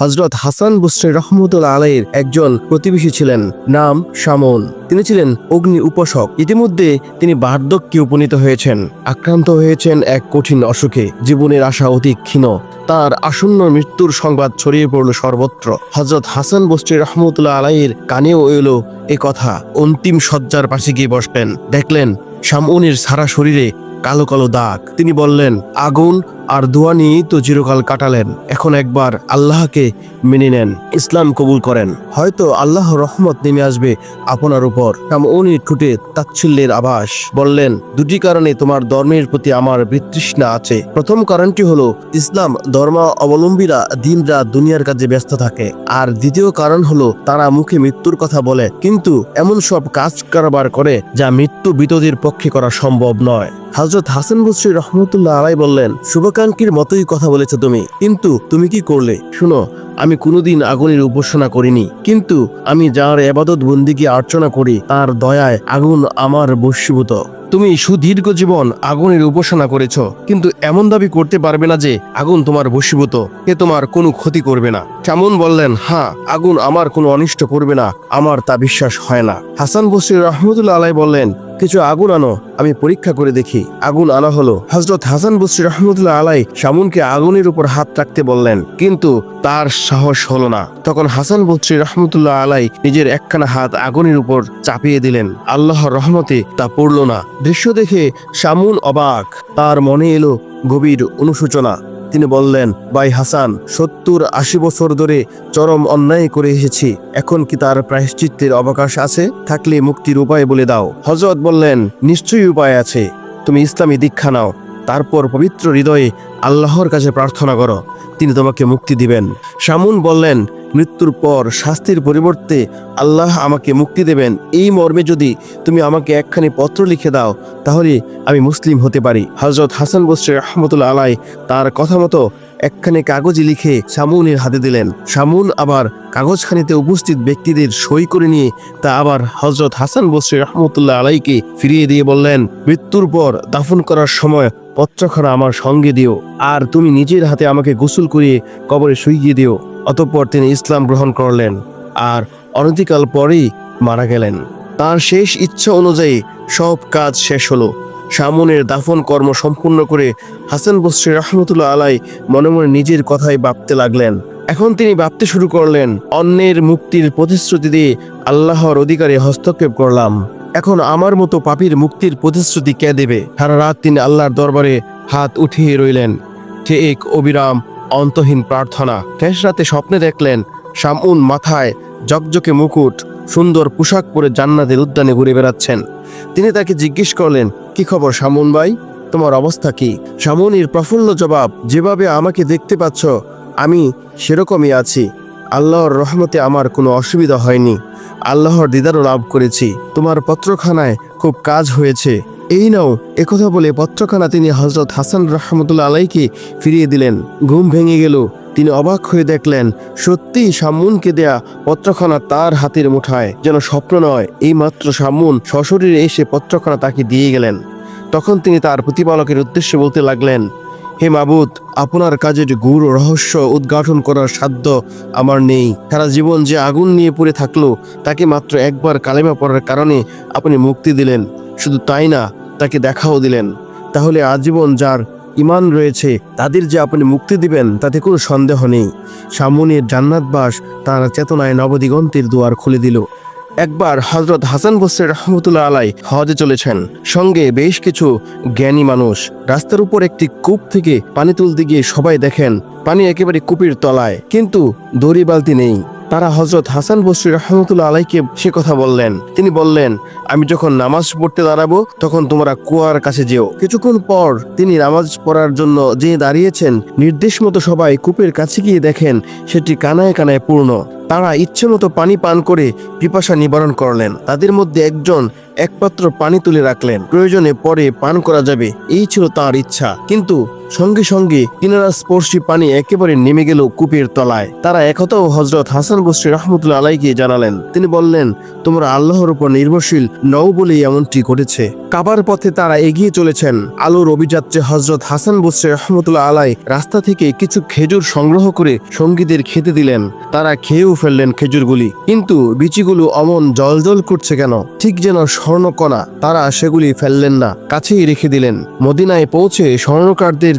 হজরত হাসান বুসরি রহমতুল্লা আলাইয়ের একজন প্রতিবেশী ছিলেন, নাম শামন তিনি ছিলেন অগ্নি উপাসক। ইতিমধ্যে তিনি বার্ধক্যে উপনীত হয়েছেন, আক্রান্ত হয়েছেন এক কঠিন অসুখে। জীবনের আশা অতি ক্ষীণ। তার আসন্ন মৃত্যুর সংবাদ ছড়িয়ে পড়ল সর্বত্র। হজরত হাসান বস্রি রহমতুল্লাহ আলাইয়ের কানেও এলো এ কথা। অন্তিম শয্যার পাশে গিয়ে বসলেন। দেখলেন শামউনের সারা শরীরে কালো কালো দাগ। তিনি বললেন, আগুন আর দোয়া নিয়েই তো চিরকাল কাটালেন। এখন একবার আল্লাহকে মেনে নেন, ইসলাম কবুল করেন। হয়তো আল্লাহ রহমত নেমে আসবে আপনার উপর। উনি ঠুটে তাচ্ছিল্যের আভাস। বললেন, দুটি কারণে তোমার ধর্মের প্রতি আমার বিতৃষ্ণা আছে। প্রথম কারণটি হলো, ইসলাম ধর্ম অবলম্বীরা দিন রাত দুনিয়ার কাজে ব্যস্ত থাকে। আর দ্বিতীয় কারণ হলো, তারা মুখে মৃত্যুর কথা বলে। কিন্তু এমন সব কাজ কারবার করে যা মৃত্যু বিতদের পক্ষে করা সম্ভব নয়। হজরত হাসান বসরি রহমতুল্লাহ আলাই বললেন শুভাকাঙ্ক্ষীর মতোই কথা বলেছ তুমি। কিন্তু তুমি কি করলে? শুনো, আমি কোনোদিন আগুনের উপাসনা করিনি। কিন্তু আমি যার এবাদত বন্দিকে আর্চনা করি, তার দয়ায় আগুন আমার বশীভূত তুমি সুদীর্ঘ জীবন আগুনের উপাসনা করেছ, কিন্তু এমন দাবি করতে পারবে না যে আগুন তোমার বসীভূত এ তোমার কোনো ক্ষতি করবে না। কেমন বললেন হ্যাঁ আগুন আমার কোনো অনিষ্ট করবে না, আমার তা বিশ্বাস হয় না। হাসান বসির রহমতুল্লাহ আলাই বললেন কিছু আগুন আনো, আমি পরীক্ষা করে দেখি। আগুন আনা হলো। হজরত হাসান বসরি রহমতুল্লাহ আলাই শামুনকে আগুনের উপর হাত রাখতে বললেন, কিন্তু তার সাহস হলো না। তখন হাসান বসরি রহমতুল্লাহ আলাই নিজের একখানা হাত আগুনের উপর চাপিয়ে দিলেন। আল্লাহর রহমতে তা পড়ল না। দৃশ্য দেখে শামুন অবাক। তার মনে এলো গভীর অনুশোচনা। তিনি বললেন বাই হাসান, সত্তর আশি বছর ধরে চরম অন্যায় করে এসেছি। এখন কি তার প্রায়শ্চিত্তের অবকাশ আছে? থাকলে মুক্তির উপায় বলে দাও। হজরত বললেন, নিশ্চয়ই উপায় আছে। তুমি ইসলামী দীক্ষা নাও। তারপর পবিত্র হৃদয়ে আল্লাহর কাছে প্রার্থনা করো। তিনি তোমাকে মুক্তি দিবেন। শামুন বললেন মৃত্যুর পর শাস্তির পরিবর্তে আল্লাহ আমাকে মুক্তি দেবেন। এই মর্মে যদি তুমি আমাকে একখানি পত্র লিখে দাও, তাহলে আমি মুসলিম হতে পারি। হজরত হাসান বসরি রহমতুল্লা আলাই তার কথা মতো একখানি কাগজে লিখে শামুনের হাতে দিলেন। শামুন আবার কাগজখানিতে উপস্থিত ব্যক্তিদের সই করে নিয়ে তা আবার হজরত হাসান বসরি রহমতুল্লাহ আলাইকে ফিরিয়ে দিয়ে বললেন, মৃত্যুর পর দাফন করার সময় পত্রখানা আমার সঙ্গে দিও, আর তুমি নিজের হাতে আমাকে গোসল করিয়ে কবরে শুইয়ে দিও। অতঃপর তিনি ইসলাম গ্রহণ করলেন আর অনতিকাল পরেই মারা গেলেন। তার শেষ ইচ্ছা অনুযায়ী সব কাজ শেষ হলো। সামনের দাফন কর্ম সম্পূর্ণ করে হাসান বসরি রহমতুল্লাহ আলাই মনে মনে নিজের কথাই ভাবতে লাগলেন। এখন তিনি ভাবতে শুরু করলেন, অন্যের মুক্তির প্রতিশ্রুতি দিয়ে আল্লাহর অধিকারে হস্তক্ষেপ করলাম। এখন আমার মতো পাপীর মুক্তির প্রতিশ্রুতি কে দেবে? সারা রাত তিনি আল্লাহর দরবারে হাত উঠিয়ে রইলেন। ঠিক অবিরাম অন্তহীন প্রার্থনা। শেষ রাতে স্বপ্নে দেখলেন শামুন মাথায় জকজকে মুকুট, সুন্দর পোশাক পরে জান্নাতের উদ্যানে ঘুরে বেড়াচ্ছেন। তিনি তাকে জিজ্ঞেস করলেন, কি খবর শামুন ভাই? তোমার অবস্থা কি? শামুনির প্রফুল্ল জবাব, যেভাবে আমাকে দেখতে পাচ্ছ, আমি সেরকমই আছি। আল্লাহর রহমতে আমার কোনো অসুবিধা হয়নি। আল্লাহর দিদারও লাভ করেছি। তোমার পত্রখানায় খুব কাজ হয়েছে। এই নাও, একথা বলে পত্রখানা তিনি হজরত হাসান রহমতুল্লা আলাইকে ফিরিয়ে দিলেন। ঘুম ভেঙে গেল। তিনি অবাক হয়ে দেখলেন, সত্যিই শামুনকে দেয়া পত্রখানা তার হাতের মুঠায়। যেন স্বপ্ন নয় এই মাত্র শামুন সশরীরে এসে পত্রখানা তাকে দিয়ে গেলেন। তখন তিনি তার প্রতিপালকের উদ্দেশ্যে বলতে লাগলেন, হে মাবুদ, আপনার কাজের গুড় রহস্য উদ্ঘাটন করার সাধ্য আমার নেই। সারা জীবন যে আগুন নিয়ে পড়ে থাকল, তাকে মাত্র একবার কালেমা পড়ার কারণে আপনি মুক্তি দিলেন। শুধু তাই না, তাকে দেখাও দিলেন। তাহলে আজীবন যার ইমান রয়েছে, তাদের যে আপনি মুক্তি দিবেন, তাতে কোনো সন্দেহ নেই। সামনের জান্নাতবাস তার চেতনায় নবদিগন্তের দুয়ার খুলে দিল। একবার হজরত হাসান বসরে রহমতুল্লাহ আলাই হজে চলেছেন। সঙ্গে বেশ কিছু জ্ঞানী মানুষ রাস্তার উপর একটি কূপ থেকে পানি তুলতে গিয়ে সবাই দেখেন, পানি একেবারে কূপের তলায়। কিন্তু দড়ি বালতি নেই। তারা হজরত হাসান বসরি রহমতুল্লাহ আলাইকে সে কথা বললেন। তিনি বললেন, আমি যখন নামাজ পড়তে দাঁড়াবো, তখন তোমরা কুয়ার কাছে যেও। কিছুক্ষণ পর তিনি নামাজ পড়ার জন্য যে দাঁড়িয়েছেন, নির্দেশ মতো সবাই কূপের কাছে গিয়ে দেখেন সেটি কানায় কানায় পূর্ণ। তারা ইচ্ছে মতো পানি পান করে পিপাসা নিবারণ করলেন। তাদের মধ্যে একজন একপাত্র পানি তুলে রাখলেন। প্রয়োজনে পরে পান করা যাবে, এই ছিল তার ইচ্ছা। কিন্তু সঙ্গে সঙ্গে কিনারা স্পর্শী পানি একেবারে নেমে গেল কূপের তলায়। তারা একথাও হজরত হাসান বসরি রহমতুল্লা আলাইকে জানালেন, তিনি বললেন, তোমরা আল্লাহর উপর নির্ভরশীল নও বলেই এমনটি ঘটেছে। কাবার পথে তারা এগিয়ে চলেছেন। আলোর অভিযাত্রে হজরত হাসান বসরি রহমতুল্লাহ আলাই রাস্তা থেকে কিছু খেজুর সংগ্রহ করে সঙ্গীদের খেতে দিলেন। তারা খেয়েও ফেললেন খেজুরগুলি। কিন্তু বিচিগুলো অমন জলজল করছে কেন? ঠিক যেন স্বর্ণকণা। তারা সেগুলি ফেললেন না, কাছেই রেখে দিলেন। মদিনায় পৌঁছে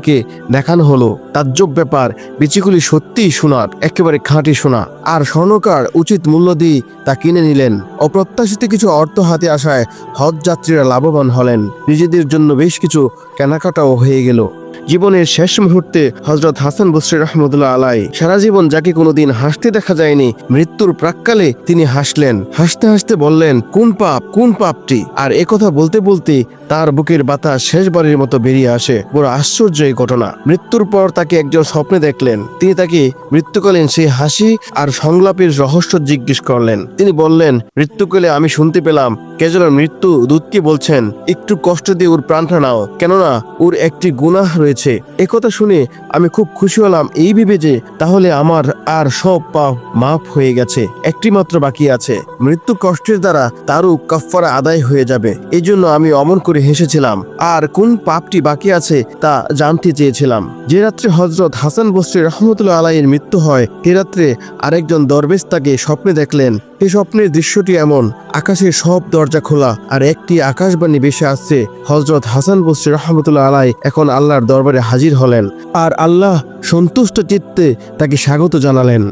স্বর্ণকারদেরকে দেখানো হলো। তাজ্জব ব্যাপার, বিচিগুলি সত্যিই সোনার, একেবারে খাঁটি সোনা। আর স্বর্ণকার উচিত মূল্য দিয়ে তা কিনে নিলেন। অপ্রত্যাশিত কিছু অর্থ হাতে আসায় হজ যাত্রীরা লাভবান হলেন। নিজেদের জন্য বেশ কিছু কেনাকাটাও হয়ে গেল। জীবনের শেষ মুহূর্তে হজরত হাসান বসরি রহমতুল্লাহ আলাই সারা জীবন যাকে কোনোদিন হাসতে দেখা যায়নি, মৃত্যুর প্রাককালে তিনি হাসলেন। হাসতে হাসতে বললেন, কোন পাপ, কোন পাপটি? আর একথা বলতে বলতে তার বুকের বাতাস শেষবারের মতো বেরিয়ে আসে। বড় আশ্চর্য এই ঘটনা। মৃত্যুর পর তাকে একজন স্বপ্নে দেখলেন। তিনি তাকে মৃত্যুকালীন সেই হাসি আর সংলাপের রহস্য জিজ্ঞেস করলেন। তিনি বললেন, মৃত্যুকালে আমি শুনতে পেলাম কে যেন মৃত্যু দূতকে বলছেন, একটু কষ্ট দিয়ে ওর প্রাণটা নাও। কেননা, ওর একটি গুনাহ রয়েছে। একথা শুনে আমি খুব খুশি হলাম এই ভেবে যে তাহলে আমার আর সব পাপ মাফ হয়ে গেছে। একটি মাত্র বাকি আছে। মৃত্যু কষ্টের দ্বারা তারও কাফারা আদায় হয়ে যাবে। এই জন্য আমি অমন করে হেসেছিলাম। আর কোন পাপটি বাকি আছে তা জানতে চেয়েছিলাম। যে রাত্রে হজরত হাসান বস্রী রহমতুল্লাহ আলাইয়ের মৃত্যু হয় সে রাত্রে আরেকজন দরবেশ তাকে স্বপ্নে দেখলেন। এই স্বপ্নের দৃশ্যটি এমন, আকাশের সব দরজা খোলা, আর একটি আকাশবাণী বেশে আসছে হজরত হাসান বসরি রহমতুল্লাহ আলাই এখন আল্লাহর দরবারে হাজির হলেন। আর আল্লাহ সন্তুষ্ট চিত্তে তাকে স্বাগত জানালেন।